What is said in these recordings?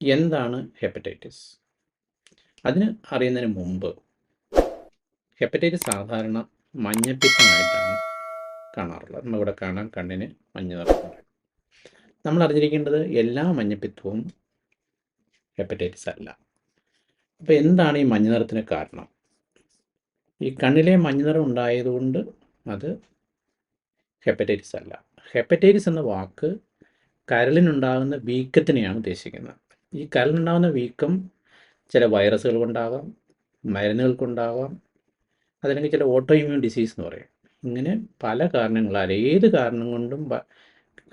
എന്താണ് ഹെപ്പറ്റൈറ്റിസ്? അതിന് അറിയുന്നതിന് മുമ്പ് ഹെപ്പറ്റൈറ്റിസ് സാധാരണ മഞ്ഞപ്പിത്തമായിട്ടാണ് കാണാറുള്ളത്. നമ്മളിവിടെ കാണാൻ കണ്ണിന് മഞ്ഞ നിറമുണ്ട് നമ്മൾ അറിഞ്ഞിരിക്കേണ്ടത് എല്ലാ മഞ്ഞപ്പിത്തവും ഹെപ്പറ്റൈറ്റിസ് അല്ല. അപ്പോൾ എന്താണ് ഈ മഞ്ഞ നിറത്തിന് കാരണം? ഈ കണ്ണിലെ മഞ്ഞ നിറം ഉണ്ടായതുകൊണ്ട് അത് ഹെപ്പറ്റൈറ്റിസ് അല്ല. ഹെപ്പറ്റൈറ്റിസ് എന്ന വാക്ക് കരളിനുണ്ടാകുന്ന വീക്കത്തിനെയാണ് ഉദ്ദേശിക്കുന്നത്. ഈ കരളുണ്ടാകുന്ന വീക്കം ചില വൈറസുകൾ കൊണ്ടാകാം മരുന്നുകൾ കൊണ്ടാകാം അതല്ലെങ്കിൽ ചില ഓട്ടോ ഇമ്മ്യൂൺ ഡിസീസ് എന്ന് പറയും. ഇങ്ങനെ പല കാരണങ്ങളാൽ ഏത് കാരണം കൊണ്ടും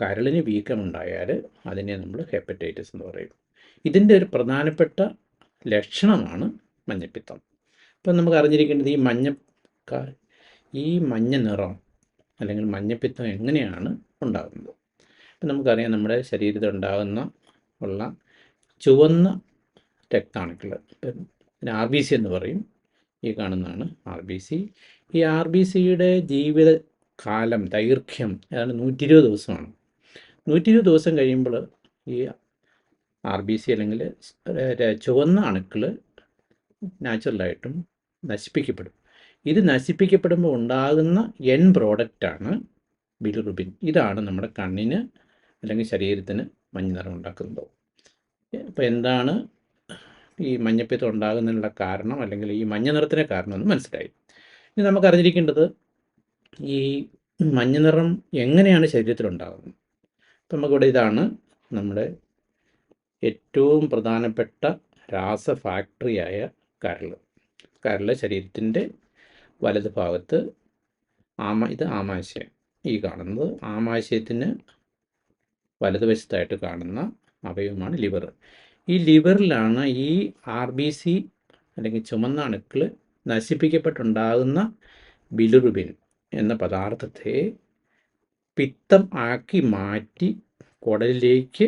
കരളിന് വീക്കമുണ്ടായാൽ അതിനെ നമ്മൾ ഹെപ്പറ്റൈറ്റിസ് എന്ന് പറയും. ഇതിന്റെ ഒരു പ്രധാനപ്പെട്ട ലക്ഷണമാണ് മഞ്ഞപ്പിത്തം. ഇപ്പം നമുക്ക് അറിഞ്ഞിരിക്കേണ്ടത് ഈ മഞ്ഞ ഈ മഞ്ഞ നിറം അല്ലെങ്കിൽ മഞ്ഞപ്പിത്തം എങ്ങനെയാണ് ഉണ്ടാകുന്നത്? ഇപ്പം നമുക്കറിയാം നമ്മുടെ ശരീരത്തിൽ ഉണ്ടാകുന്ന ഉള്ള ചുവന്ന രക്താണുക്കൾ ഇപ്പം ആർ ബി സി എന്ന് പറയും. ഈ കാണുന്നതാണ് ആർ ബി സി. ഈ ആർ ബി സിയുടെ ജീവിത കാലം ദൈർഘ്യം ഏതാണ്ട് നൂറ്റി ഇരുപത് ദിവസമാണ്. നൂറ്റി ഇരുപത് ദിവസം കഴിയുമ്പോൾ ഈ ആർ ബി സി അല്ലെങ്കിൽ ചുവന്ന അണുക്കൾ നാച്ചുറലായിട്ടും നശിപ്പിക്കപ്പെടും. ഇത് നശിപ്പിക്കപ്പെടുമ്പോൾ ഉണ്ടാകുന്ന എൻ പ്രോഡക്റ്റാണ് ബിലിറുബിൻ. ഇതാണ് നമ്മുടെ കണ്ണിന് അല്ലെങ്കിൽ ശരീരത്തിന് മഞ്ഞ നിറം ഉണ്ടാക്കുന്നത്. അപ്പോൾ എന്താണ് ഈ മഞ്ഞപ്പിത്തം ഉണ്ടാകുന്നതിനുള്ള കാരണം അല്ലെങ്കിൽ ഈ മഞ്ഞ നിറത്തിന് കാരണം എന്ന് മനസ്സിലായി. ഇനി നമുക്ക് അറിഞ്ഞിരിക്കേണ്ടത് ഈ മഞ്ഞ നിറം എങ്ങനെയാണ് ശരീരത്തിൽ ഉണ്ടാകുന്നത്? അപ്പം നമുക്കിവിടെ ഇതാണ് നമ്മുടെ ഏറ്റവും പ്രധാനപ്പെട്ട രാസ ഫാക്ടറിയായ കരൾ കരൾ ശരീരത്തിന്റെ വലത് ഭാഗത്ത് ആമ ഇത് ആമാശയം. ഈ കാണുന്നത് ആമാശയത്തിന് വലതുവശത്തായിട്ട് കാണുന്ന അവയവമാണ് ലിവർ. ഈ ലിവറിലാണ് ഈ ആർ ബി സി അല്ലെങ്കിൽ ചുമന്ന അണുക്കൾ നശിപ്പിക്കപ്പെട്ടുണ്ടാകുന്ന ബിലുറുബിൻ എന്ന പദാർത്ഥത്തെ പിത്തം ആക്കി മാറ്റി കുടലിലേക്ക്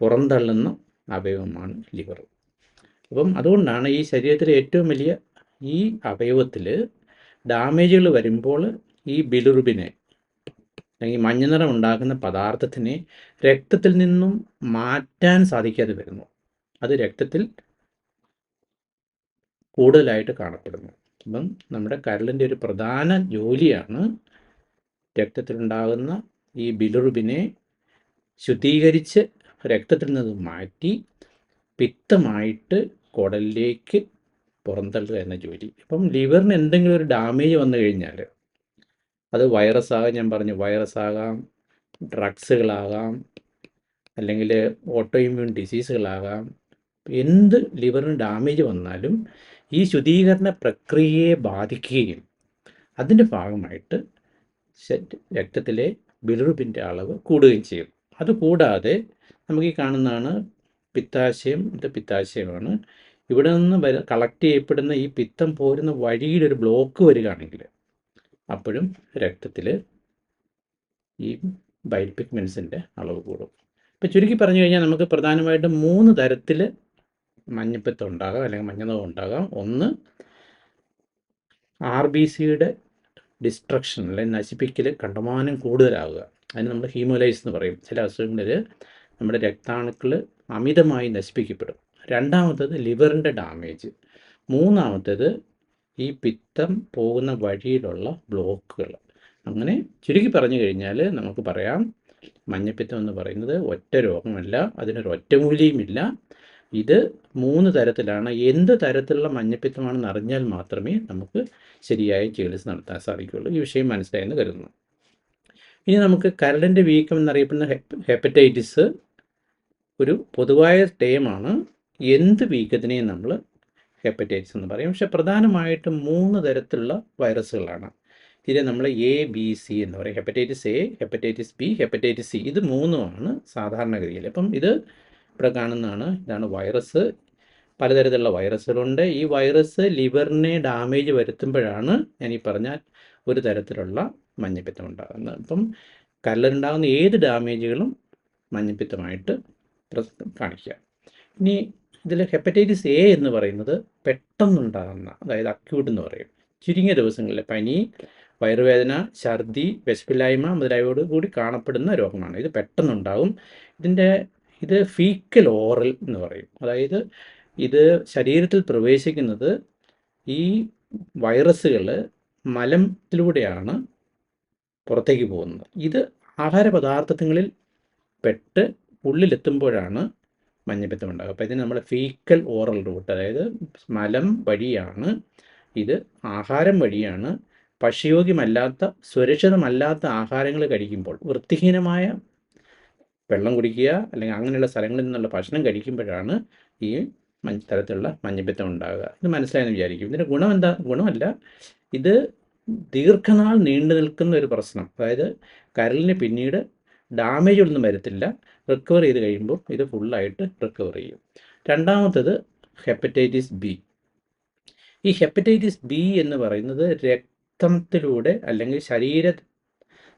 പുറന്തള്ളുന്ന അവയവമാണ് ലിവർ. അപ്പം അതുകൊണ്ടാണ് ഈ ശരീരത്തിലെ ഏറ്റവും വലിയ ഈ അവയവത്തിൽ ഡാമേജുകൾ വരുമ്പോൾ ഈ ബിലിറുബിനെ അല്ലെങ്കിൽ മഞ്ഞ നിറം ഉണ്ടാക്കുന്ന പദാർത്ഥത്തിനെ രക്തത്തിൽ നിന്നും മാറ്റാൻ സാധിക്കാതെ വരുന്നു. അത് രക്തത്തിൽ കൂടുതലായിട്ട് കാണപ്പെടുന്നു. അപ്പം നമ്മുടെ കരളിന്റെ ഒരു പ്രധാന ജോലിയാണ് രക്തത്തിലുണ്ടാകുന്ന ഈ ബിലുറുബിനെ ശുദ്ധീകരിച്ച് രക്തത്തിൽ നിന്ന് മാറ്റി പിത്തമായിട്ട് കുടലിലേക്ക് പുറന്തള്ളുക എന്ന ജോലി. അപ്പം ലിവറിന് എന്തെങ്കിലും ഒരു ഡാമേജ് വന്നു കഴിഞ്ഞാൽ അത് വൈറസ് ആകാം ഞാൻ പറഞ്ഞു. വൈറസ് ആകാം ഡ്രഗ്സുകളാകാം അല്ലെങ്കിൽ ഓട്ടോ ഇമ്മ്യൂൺ ഡിസീസുകളാകാം. എന്ത് ലിവറിന് ഡാമേജ് വന്നാലും ഈ ശുദ്ധീകരണ പ്രക്രിയയെ ബാധിക്കുകയും അതിന്റെ ഭാഗമായിട്ട് രക്തത്തിലെ ബിലുറുപ്പിന്റെ അളവ് കൂടുകയും ചെയ്യും. അതുകൂടാതെ നമുക്ക് ഈ കാണുന്നതാണ് പിത്താശയം. ഇത് പിത്താശയമാണ്. ഇവിടെ നിന്ന് കളക്ട് ചെയ്യപ്പെടുന്ന ഈ പിത്തം പോരുന്ന വഴിയിൽ ഒരു ബ്ലോക്ക് വരികയാണെങ്കിൽ അപ്പോഴും രക്തത്തിൽ ഈ ബൈൽ പിഗ്മെൻസിന്റെ അളവ് കൂടും. ഇപ്പം ചുരുക്കി പറഞ്ഞു കഴിഞ്ഞാൽ നമുക്ക് പ്രധാനമായിട്ടും മൂന്ന് തരത്തിൽ മഞ്ഞപ്പിത്തം ഉണ്ടാകാം അല്ലെങ്കിൽ മഞ്ഞനിറം ഉണ്ടാകാം. ഒന്ന് ആർ ബി സിയുടെ ഡിസ്ട്രക്ഷൻ അല്ലെങ്കിൽ നശിപ്പിക്കൽ കണ്ടമാനം കൂടുതലാവുക. അതിന് നമ്മൾ ഹീമോലൈസ് എന്ന് പറയും. ചില അസുഖങ്ങളിൽ നമ്മുടെ രക്താണുക്കൾ അമിതമായി നശിപ്പിക്കപ്പെടും. രണ്ടാമത്തേത് ലിവറിന്റെ ഡാമേജ് മൂന്നാമത്തേത് ഈ പിത്തം പോകുന്ന വഴിയിലുള്ള ബ്ലോക്കുകൾ. അങ്ങനെ ചുരുക്കി പറഞ്ഞു കഴിഞ്ഞാൽ നമുക്ക് പറയാം മഞ്ഞപ്പിത്തം എന്ന് പറയുന്നത് ഒറ്റ രോഗമല്ല അതിനൊരു ഒറ്റമൂലിയുമില്ല ഇത് മൂന്ന് തരത്തിലാണ്. എന്ത് തരത്തിലുള്ള മഞ്ഞപ്പിത്തമാണെന്ന് അറിഞ്ഞാൽ മാത്രമേ നമുക്ക് ശരിയായ ചികിത്സ നടത്താൻ സാധിക്കുകയുള്ളൂ. ഈ വിഷയം മനസ്സിലായെന്ന് കരുതുന്നു. ഇനി നമുക്ക് കരളിന്റെ വീക്കം എന്നറിയപ്പെടുന്ന ഹെപ്പ ഹെപ്പറ്റൈറ്റിസ് ഒരു പൊതുവായ ടേമാണ്. എന്ത് വീക്കത്തിനെയും നമ്മൾ ഹെപ്പറ്റൈറ്റിസ് എന്ന് പറയും. പക്ഷെ പ്രധാനമായിട്ടും മൂന്ന് തരത്തിലുള്ള വൈറസുകളാണ്. ഇതിനെ നമ്മൾ എ ബി സി എന്ന് പറയും. Hepatitis A hepatitis B hepatitis C ഇത് മൂന്നുമാണ് സാധാരണഗതിയിൽ. അപ്പം ഇത് ഇവിടെ കാണുന്നതാണ്. ഇതാണ് വൈറസ്. പലതരത്തിലുള്ള വൈറസുകളുണ്ട്. ഈ വൈറസ് ലിവറിനെ ഡാമേജ് വരുത്തുമ്പോഴാണ് ഞാൻ ഈ പറഞ്ഞ ഒരു തരത്തിലുള്ള മഞ്ഞപ്പിത്തം ഉണ്ടാകുന്നത്. അപ്പം കരളിലുണ്ടാകുന്ന ഏത് ഡാമേജുകളും മഞ്ഞപ്പിത്തമായിട്ട് കാണിക്കുക. ഇനി ഇതിൽ ഹെപ്പറ്റൈറ്റിസ് എ എന്ന് പറയുന്നത് പെട്ടെന്നുണ്ടാകുന്ന അതായത് അക്യൂട്ട് എന്ന് പറയും. ചുരുങ്ങിയ ദിവസങ്ങളിൽ പനി വയറുവേദന ഛർദി വിശപ്പില്ലായ്മ മുതലായവയോട് കൂടി കാണപ്പെടുന്ന രോഗമാണ്. ഇത് പെട്ടെന്നുണ്ടാകും. ഇതിന്റെ ഇത് ഫീക്കൽ ഓറൽ എന്ന് പറയും. അതായത് ഇത് ശരീരത്തിൽ പ്രവേശിക്കുന്നത് ഈ വൈറസുകൾ മലത്തിലൂടെയാണ് പുറത്തേക്ക് പോകുന്നത്. ഇത് ആഹാര പദാർത്ഥങ്ങളിൽ പെട്ട് ഉള്ളിലെത്തുമ്പോഴാണ് മഞ്ഞപ്പിത്തം ഉണ്ടാകും അപ്പോൾ ഇതിന് നമ്മൾ ഫീക്കൽ ഓറൽ റൂട്ട് അതായത് മലം വഴിയാണ് ഇത് ആഹാരം വഴിയാണ് ഭക്ഷ്യയോഗ്യമല്ലാത്ത സുരക്ഷിതമല്ലാത്ത ആഹാരങ്ങൾ കഴിക്കുമ്പോൾ വൃത്തിഹീനമായ വെള്ളം കുടിക്കുക അല്ലെങ്കിൽ അങ്ങനെയുള്ള സ്ഥലങ്ങളിൽ നിന്നുള്ള ഭക്ഷണം കഴിക്കുമ്പോഴാണ് ഈ മഞ്ഞ തരത്തിലുള്ള മഞ്ഞപ്പിത്തം ഉണ്ടാകുക. ഇത് മനസ്സിലായെന്ന് വിചാരിക്കും. ഇതിന്റെ ഗുണം എന്താ? ഗുണമല്ല ഇത് ദീർഘനാൾ നീണ്ടു നിൽക്കുന്ന ഒരു പ്രശ്നം. അതായത് കരളിന് പിന്നീട് ഡാമേജ് ഒന്നും വരത്തില്ല. റിക്കവർ ചെയ്ത് കഴിയുമ്പോൾ ഇത് ഫുള്ളായിട്ട് റിക്കവർ ചെയ്യും. രണ്ടാമത്തത് ഹെപ്പറ്റൈറ്റിസ് ബി ഈ ഹെപ്പറ്റൈറ്റിസ് ബി എന്ന് പറയുന്നത് രക്തത്തിലൂടെ അല്ലെങ്കിൽ ശരീര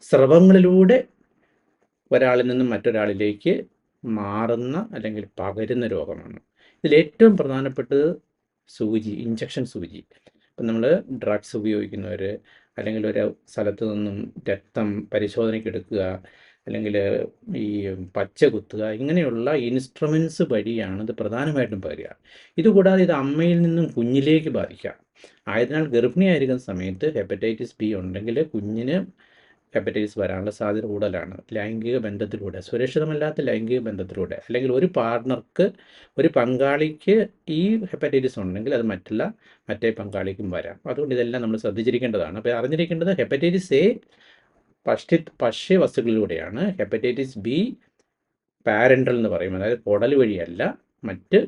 സ്രവങ്ങളിലൂടെ ഒരാളിൽ നിന്നും മറ്റൊരാളിലേക്ക് മാറുന്ന അല്ലെങ്കിൽ പകരുന്ന രോഗമാണ്. ഇതിൽ ഏറ്റവും പ്രധാനപ്പെട്ടത് സൂചി ഇഞ്ചക്ഷൻ സൂചി. ഇപ്പം നമ്മൾ ഡ്രഗ്സ് ഉപയോഗിക്കുന്നവർ അല്ലെങ്കിൽ ഒരു സ്ഥലത്ത് നിന്നും രക്തം പരിശോധനയ്ക്ക് എടുക്കുക അല്ലെങ്കിൽ ഈ പച്ച കുത്തുക ഇങ്ങനെയുള്ള ഇൻസ്ട്രുമെൻസ് വഴിയാണ് ഇത് പ്രധാനമായിട്ടും പകരുക ഇതുകൂടാതെ ഇത് അമ്മയിൽ നിന്നും കുഞ്ഞിലേക്ക് ബാധിക്കാം. ആയതിനാൽ ഗർഭിണിയായിരിക്കുന്ന സമയത്ത് ഹെപ്പറ്റൈറ്റിസ് ബി ഉണ്ടെങ്കിൽ കുഞ്ഞിന് ഹെപ്പറ്റൈറ്റിസ് വരാനുള്ള സാധ്യത കൂടുതലാണ്. ലൈംഗിക ബന്ധത്തിലൂടെ സുരക്ഷിതമല്ലാത്ത ലൈംഗിക ബന്ധത്തിലൂടെ അല്ലെങ്കിൽ ഒരു പാർട്ണർക്ക് ഒരു പങ്കാളിക്ക് ഈ ഹെപ്പറ്റൈറ്റിസ് ഉണ്ടെങ്കിൽ അത് മറ്റുള്ള മറ്റേ പങ്കാളിക്കും വരാം. അതുകൊണ്ട് ഇതെല്ലാം നമ്മൾ ശ്രദ്ധിച്ചിരിക്കേണ്ടതാണ്. അപ്പോൾ അറിഞ്ഞിരിക്കേണ്ടത് ഹെപ്പറ്റൈറ്റിസ് എ ഭക്ഷ്യ വസ്തുക്കളിലൂടെയാണ് ഹെപ്പറ്റൈറ്റിസ് ബി പാരന്റൽ എന്ന് പറയും. അതായത് കുടൽ വഴിയല്ല മറ്റ്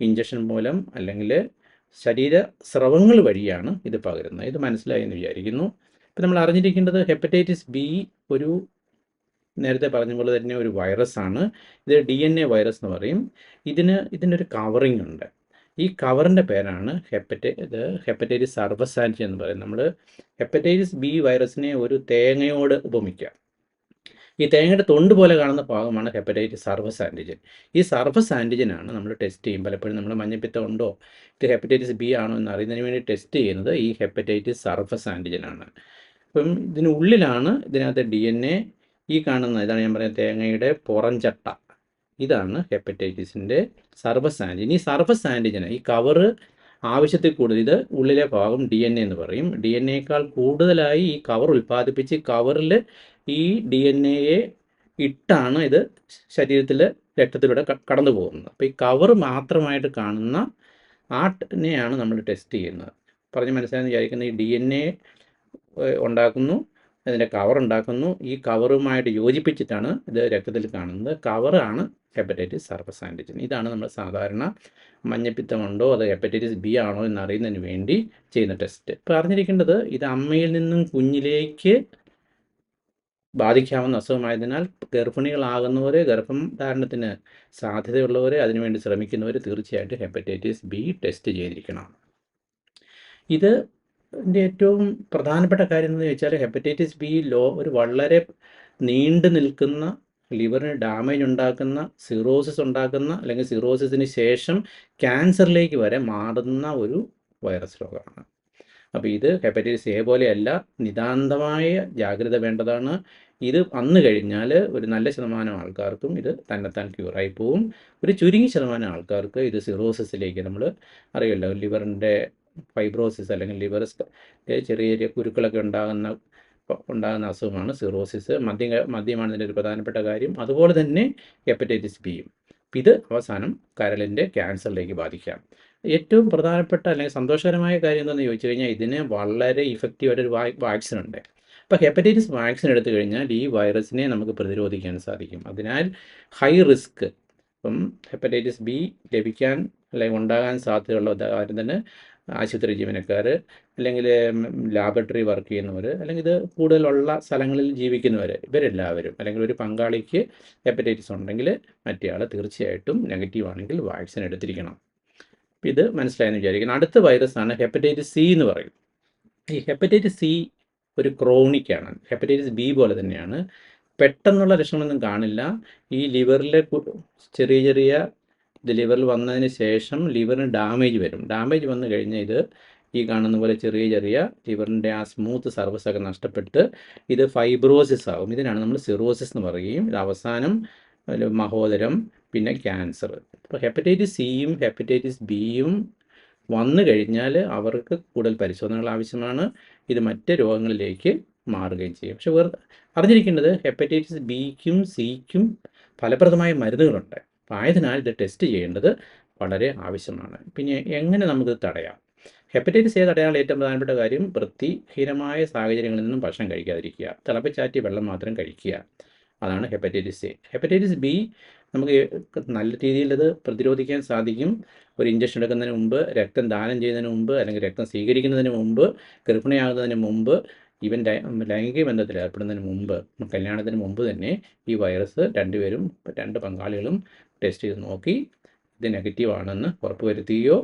ഇഞ്ചക്ഷൻ മൂലം അല്ലെങ്കിൽ ശരീര സ്രവങ്ങൾ വഴിയാണ് ഇത് പകരുന്നത്. ഇത് മനസ്സിലായി എന്ന് വിചാരിക്കുന്നു. ഇപ്പം നമ്മൾ അറിഞ്ഞിരിക്കേണ്ടത് ഹെപ്പറ്റൈറ്റിസ് ബി ഒരു നേരത്തെ പറഞ്ഞ പോലെ തന്നെ ഒരു വൈറസ് ആണ്. ഇത് ഡി എൻ എ വൈറസ് എന്ന് പറയും. ഇതിന് ഇതിന്റെ ഒരു കവറിങ് ഉണ്ട്. ഈ കവറിന്റെ പേരാണ് ഹെപ്പറ്റൈ ഇത് ഹെപ്പറ്റൈറ്റിസ് സർവസാന്റി എന്ന് പറയും. നമ്മൾ ഹെപ്പറ്റൈറ്റിസ് ബി വൈറസിനെ ഒരു തേങ്ങയോട് ഉപമിക്കുക. ഈ തേങ്ങയുടെ തൊണ്ട് പോലെ കാണുന്ന ഭാഗമാണ് ഹെപ്പറ്റൈറ്റിസ് സർവസ് ആന്റിജൻ ഈ സർവസ് ആന്റിജനാണ് നമ്മൾ ടെസ്റ്റ് ചെയ്യും പലപ്പോഴും നമ്മൾ മഞ്ഞപ്പിത്തം ഉണ്ടോ ഇത് ഹെപ്പറ്റൈറ്റിസ് ബി ആണോ എന്ന് അറിയുന്നതിന് വേണ്ടി ടെസ്റ്റ് ചെയ്യുന്നത് ഈ ഹെപ്പറ്റൈറ്റിസ് സർവസ് ആന്റിജനാണ് അപ്പം ഇതിനുള്ളിലാണ് ഇതിനകത്ത് ഡി എൻ എ ഈ കാണുന്ന ഇതാണ് ഞാൻ പറയുന്നത് തേങ്ങയുടെ പുറംചട്ട ഇതാണ് ഹെപ്പറ്റൈറ്റിസിന്റെ സർവസ് ആന്റിജൻ ഈ സർവസ് ആന്റിജന് ഈ കവറ് ആവശ്യത്തിൽ കൂടുതൽ ഇത് ഉള്ളിലെ ഭാഗം ഡി എൻ എ എന്ന് പറയും. ഡി എൻ എക്കാൾ കൂടുതലായി ഈ കവർ ഉൽപ്പാദിപ്പിച്ച് കവറിൽ ഈ ഡി എൻ എയെ ഇട്ടാണ് ഇത് ശരീരത്തിൽ രക്തത്തിലൂടെ കടന്നു പോകുന്നത്. അപ്പോൾ ഈ കവർ മാത്രമായിട്ട് കാണുന്ന ആട്ടിനെയാണ് നമ്മൾ ടെസ്റ്റ് ചെയ്യുന്നത്. പറഞ്ഞ് മനസ്സിലായെന്ന് വിചാരിക്കുന്ന ഈ ഡി എൻ എ ഉണ്ടാക്കുന്നു. അതിന്റെ കവർ ഉണ്ടാക്കുന്നു. ഈ കവറുമായിട്ട് യോജിപ്പിച്ചിട്ടാണ് ഇത് രക്തത്തിൽ കാണുന്നത്. കവറാണ് ഹെപ്പറ്റൈറ്റിസ് സർഫസ് ആന്റിജൻ ഇതാണ് നമ്മൾ സാധാരണ മഞ്ഞപ്പിത്തമുണ്ടോ അത് ഹെപ്പറ്റൈറ്റിസ് ബി ആണോ എന്ന് അറിയുന്നതിന് വേണ്ടി ചെയ്യുന്ന ടെസ്റ്റ് ഇപ്പം അറിഞ്ഞിരിക്കേണ്ടത് ഇത് അമ്മയിൽ നിന്നും കുഞ്ഞിലേക്ക് ബാധിക്കാവുന്ന അസുഖമായതിനാൽ ഗർഭിണികളാകുന്നവരെ ഗർഭം ധാരണത്തിന് സാധ്യതയുള്ളവർ അതിനുവേണ്ടി ശ്രമിക്കുന്നവർ തീർച്ചയായിട്ടും ഹെപ്പറ്റൈറ്റിസ് ബി ടെസ്റ്റ് ചെയ്തിരിക്കണം. ഇത് ഇതിന്റെ ഏറ്റവും പ്രധാനപ്പെട്ട കാര്യം എന്ന് ചോദിച്ചാൽ ഹെപ്പറ്റൈറ്റിസ് ബി ലോ ഒരു വളരെ നീണ്ടു നിൽക്കുന്ന ലിവറിന് ഡാമേജ് ഉണ്ടാക്കുന്ന സിറോസിസ് ഉണ്ടാക്കുന്ന അല്ലെങ്കിൽ സിറോസിസിന് ശേഷം ക്യാൻസറിലേക്ക് വരെ മാറുന്ന ഒരു വൈറസ് രോഗമാണ്. അപ്പോൾ ഇത് ഹെപ്പറ്റൈറ്റിസ് എ പോലെയല്ല നിതാന്തമായ ജാഗ്രത വേണ്ടതാണ്. ഇത് വന്നു കഴിഞ്ഞാൽ ഒരു നല്ല ശതമാനം ആൾക്കാർക്കും ഇത് തന്നെത്താൻ ക്യൂറായി പോവും. ഒരു ചുരുങ്ങിയ ശതമാനം ആൾക്കാർക്ക് ഇത് സിറോസിസിലേക്ക് നമ്മൾ അറിയില്ല ലിവറിന്റെ ഫൈബ്രോസിസ് അല്ലെങ്കിൽ ലിവർ ചെറിയ ചെറിയ കുരുക്കളൊക്കെ ഉണ്ടാകുന്ന ഉണ്ടാകുന്ന അസുഖമാണ് സിറോസിസ്. മദ്യ മദ്യമാണ് ഇതിന്റെ ഒരു പ്രധാനപ്പെട്ട കാര്യം. അതുപോലെ തന്നെ ഹെപ്പറ്റൈറ്റിസ് ബിയും ഇത് അവസാനം കരളിന്റെ ക്യാൻസറിലേക്ക് ബാധിക്കാം. ഏറ്റവും പ്രധാനപ്പെട്ട അല്ലെങ്കിൽ സന്തോഷകരമായ കാര്യം എന്താണെന്ന് ചോദിച്ചു കഴിഞ്ഞാൽ ഇതിന് വളരെ ഇഫക്റ്റീവായിട്ടൊരു വാക്സിൻ ഉണ്ട്. അപ്പോൾ ഹെപ്പറ്റൈറ്റിസ് വാക്സിൻ എടുത്തു കഴിഞ്ഞാൽ ഈ വൈറസിനെ നമുക്ക് പ്രതിരോധിക്കാൻ സാധിക്കും. അതിനാൽ ഹൈ റിസ്ക് ഇപ്പം ഹെപ്പറ്റൈറ്റിസ് ബി ലഭിക്കാൻ അല്ലെങ്കിൽ ഉണ്ടാകാൻ സാധ്യതയുള്ള ഉദാഹരണത്തിന് ആശുപത്രി ജീവനക്കാർ അല്ലെങ്കിൽ ലാബറട്ടറി വർക്ക് ചെയ്യുന്നവർ അല്ലെങ്കിൽ ഇത് കൂടുതലുള്ള സ്ഥലങ്ങളിൽ ജീവിക്കുന്നവർ ഇവരെല്ലാവരും അല്ലെങ്കിൽ ഒരു പങ്കാളിക്ക് ഹെപ്പറ്റൈറ്റിസ് ഉണ്ടെങ്കിൽ മറ്റേ ആൾ തീർച്ചയായിട്ടും നെഗറ്റീവ് ആണെങ്കിൽ വാക്സിൻ എടുത്തിരിക്കണം. ഇത് മനസ്സിലായെന്ന് വിചാരിക്കുന്നു. അടുത്ത വൈറസാണ് ഹെപ്പറ്റൈറ്റിസ് സി എന്ന് പറയും. ഈ ഹെപ്പറ്റൈറ്റിസ് സി ഒരു ക്രോണിക്കാണ്. ഹെപ്പറ്റൈറ്റിസ് ബി പോലെ തന്നെയാണ്. പെട്ടെന്നുള്ള ലക്ഷണമൊന്നും കാണില്ല. ഈ ലിവറിലെ ചെറിയ ചെറിയ ഇത് ലിവറിൽ വന്നതിന് ശേഷം ലിവറിന് ഡാമേജ് വരും. ഡാമേജ് വന്നു കഴിഞ്ഞാൽ ഇത് ഈ കാണുന്ന പോലെ ചെറിയ ചെറിയ ലിവറിന്റെ ആ സ്മൂത്ത് സർവസ് ഒക്കെ നഷ്ടപ്പെട്ട് ഇത് ഫൈബ്രോസിസ് ആകും. ഇതിനാണ് നമ്മൾ സിറോസിസ് എന്ന് പറയുകയും ഇത് അവസാനം മഹോദരം പിന്നെ ക്യാൻസർ ഇപ്പോൾ ഹെപ്പറ്റൈറ്റിസ് സിയും ഹെപ്പറ്റൈറ്റിസ് ബിയും വന്നു കഴിഞ്ഞാൽ അവർക്ക് കൂടുതൽ പരിശോധനകൾ ആവശ്യമാണ്. ഇത് മറ്റ് രോഗങ്ങളിലേക്ക് മാറുകയും ചെയ്യും. പക്ഷെ വേറെ അറിഞ്ഞിരിക്കേണ്ടത് ഹെപ്പറ്റൈറ്റിസ് ബിക്കും സിക്കും ഫലപ്രദമായ മരുന്നുകളുണ്ട്. അപ്പോൾ ആയതിനാൽ ഇത് ടെസ്റ്റ് ചെയ്യേണ്ടത് വളരെ ആവശ്യമാണ്. പിന്നെ എങ്ങനെ നമുക്ക് തടയാം? ഹെപ്പറ്റൈറ്റിസ് എ തടയാനുള്ള ഏറ്റവും പ്രധാനപ്പെട്ട കാര്യം വൃത്തിഹീനമായ സാഹചര്യങ്ങളിൽ നിന്നും ഭക്ഷണം കഴിക്കാതിരിക്കുക. തിളപ്പിച്ചാറ്റിയ വെള്ളം മാത്രം കഴിക്കുക. അതാണ് ഹെപ്പറ്റൈറ്റിസ് എ ഹെപ്പറ്റൈറ്റിസ് ബി നമുക്ക് നല്ല രീതിയിൽ അത് പ്രതിരോധിക്കാൻ സാധിക്കും. ഒരു ഇഞ്ചക്ഷൻ എടുക്കുന്നതിന് മുമ്പ് രക്തം ദാനം ചെയ്യുന്നതിന് മുമ്പ് അല്ലെങ്കിൽ രക്തം സ്വീകരിക്കുന്നതിന് മുമ്പ് ഗർഭിണിയാകുന്നതിന് മുമ്പ് ഈവൻ ലൈംഗിക ബന്ധത്തിൽ ഏർപ്പെടുന്നതിന് മുമ്പ് കല്യാണത്തിന് മുമ്പ് തന്നെ ഈ വൈറസ് രണ്ടുപേരും രണ്ട് പങ്കാളികളും ടെസ്റ്റ് ചെയ്ത് നോക്കി ഇത് നെഗറ്റീവ് ആണെന്ന് ഉറപ്പുവരുത്തുകയോ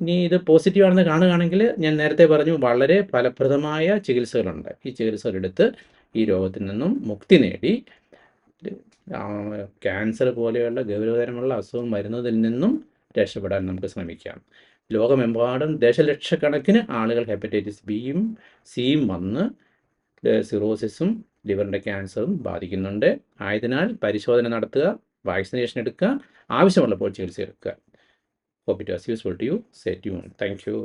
ഇനി ഇത് പോസിറ്റീവ് ആണെന്ന് കാണുകയാണെങ്കിൽ ഞാൻ നേരത്തെ പറഞ്ഞു വളരെ ഫലപ്രദമായ ചികിത്സകളുണ്ട്. ഈ ചികിത്സകളെടുത്ത് ഈ രോഗത്തിൽ നിന്നും മുക്തി നേടി. ക്യാൻസർ പോലെയുള്ള ഗൗരവതരമുള്ള അസുഖം വരുന്നതിൽ നിന്നും രക്ഷപ്പെടാൻ നമുക്ക് ശ്രമിക്കാം. ലോകമെമ്പാടും ദശലക്ഷക്കണക്കിന് ആളുകൾ ഹെപ്പറ്റൈറ്റിസ് ബിയും സിയും വന്ന് സിറോസിസും ലിവറിന്റെ ക്യാൻസറും ബാധിക്കുന്നുണ്ട്. ആയതിനാൽ പരിശോധന നടത്തുക വാക്സിനേഷൻ എടുക്കുക ആവശ്യമുള്ളപ്പോൾ ചികിത്സ എടുക്കുക hope it was useful to you stay tune thank you